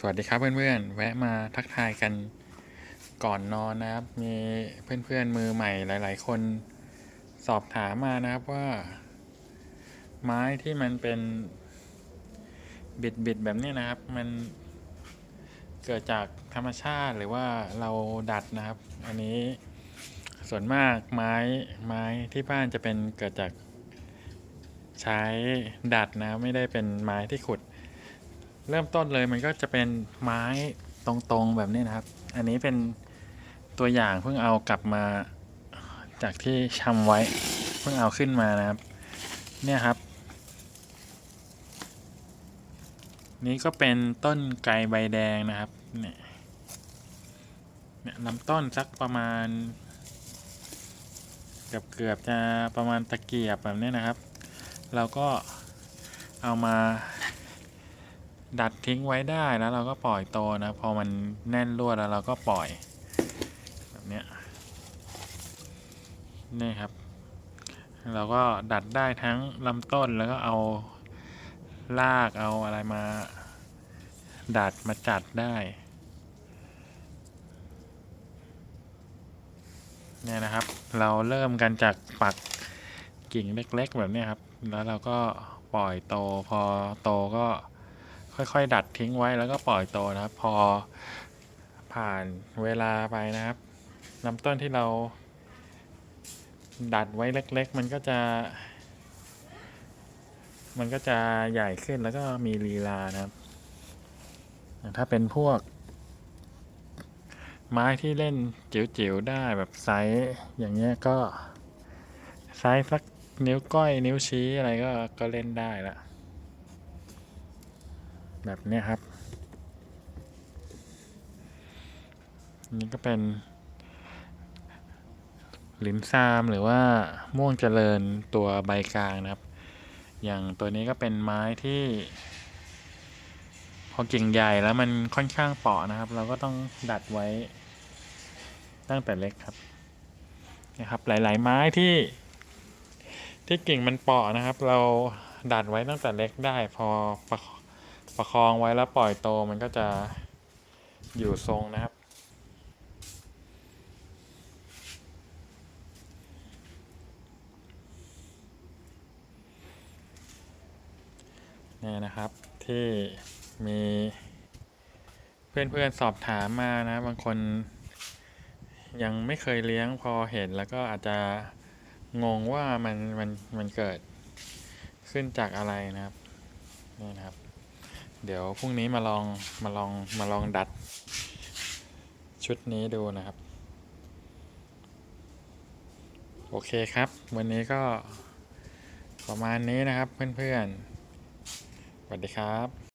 สวัสดีครับเพื่อนๆ แวะมาทักทายกันก่อนนอนนะครับ มีเพื่อนๆมือใหม่หลาย ๆ คนสอบถามมานะครับว่า ไม้ที่มันเป็นบิดๆแบบนี้นะครับ มันเกิดจากธรรมชาติหรือว่าเราดัดนะครับ อันนี้ส่วนมากไม้ไม้ที่บ้านจะเป็นเกิดจากใช้ดัดนะไม่ได้เป็นไม้ที่ขุด เริ่มต้นเลยมันก็จะเป็นไม้ตรงๆแบบนี้นะครับ อันนี้เป็นตัวอย่างเพิ่งเอากลับมาจากที่ชำไว้เพิ่งเอาขึ้นมานะครับ เนี่ยครับ นี่ก็เป็นต้นไกรใบแดงนะครับเนี่ยเนี่ยลำต้นสักประมาณ เกือบเกือบจะประมาณตะเกียบแบบนี้นะครับ เราก็เอามา ดัดทิ้งไว้ได้แล้วเราก็ปล่อยโตนะ พอมันแน่นรวดแล้วเราก็ปล่อยแบบเนี้ยนี่ครับ เราก็ดัดได้ทั้งลำต้นแล้วก็เอารากเอาอะไรมา ดัดมาจัดได้เนี่ยนะครับ เราเริ่มกันจากปักกิ่งเล็ก ๆ แบบนี้ครับ แล้วเราก็ปล่อยโตพอโตก็ ค่อยๆ ดัดทิ้งไว้แล้วก็ปล่อยโตนะครับ พอผ่านเวลาไปนะครับลำต้นที่เรา ดัดไว้เล็ก ๆ มันก็จะ มันก็จะใหญ่ขึ้นแล้วก็มีลีลานะครับ ถ้าเป็นพวก ไม้ที่เล่นจิ๋วๆได้แบบไซส์อย่างเงี้ยก็ไซส์สักนิ้วก้อยนิ้วชี้อะไรก็ก็เล่นได้ละ แบบนี้ครับ นี่ก็เป็นลินซามหรือว่าม่วงเจริญตัวใบกลางนะครับ อย่างตัวนี้ก็เป็นไม้ที่ พอกิ่งใหญ่แล้วมันค่อนข้างเปราะนะครับ เราก็ต้องดัดไว้ตั้งแต่เล็กครับนะครับ หลาย ๆ ไม้ที่ ที่กิ่งมันเปราะนะครับ เราดัดไว้ตั้งแต่เล็กได้ พอประ ประคองไว้แล้วปล่อยโตมันก็จะอยู่ทรงนะครับ นี่นะครับที่มีเพื่อนๆสอบถามมานะ บางคนยังไม่เคยเลี้ยงพอเห็นแล้วก็อาจจะงงว่ามันมันมันเกิดขึ้นจากอะไรนะครับ นี่นะครับ เดี๋ยวพรุ่งนี้มาลองมาลองมาลองดัด ชุดนี้ดูนะครับ โอเคครับ วันนี้ก็ประมาณนี้นะครับเพื่อนๆสวัสดีครับ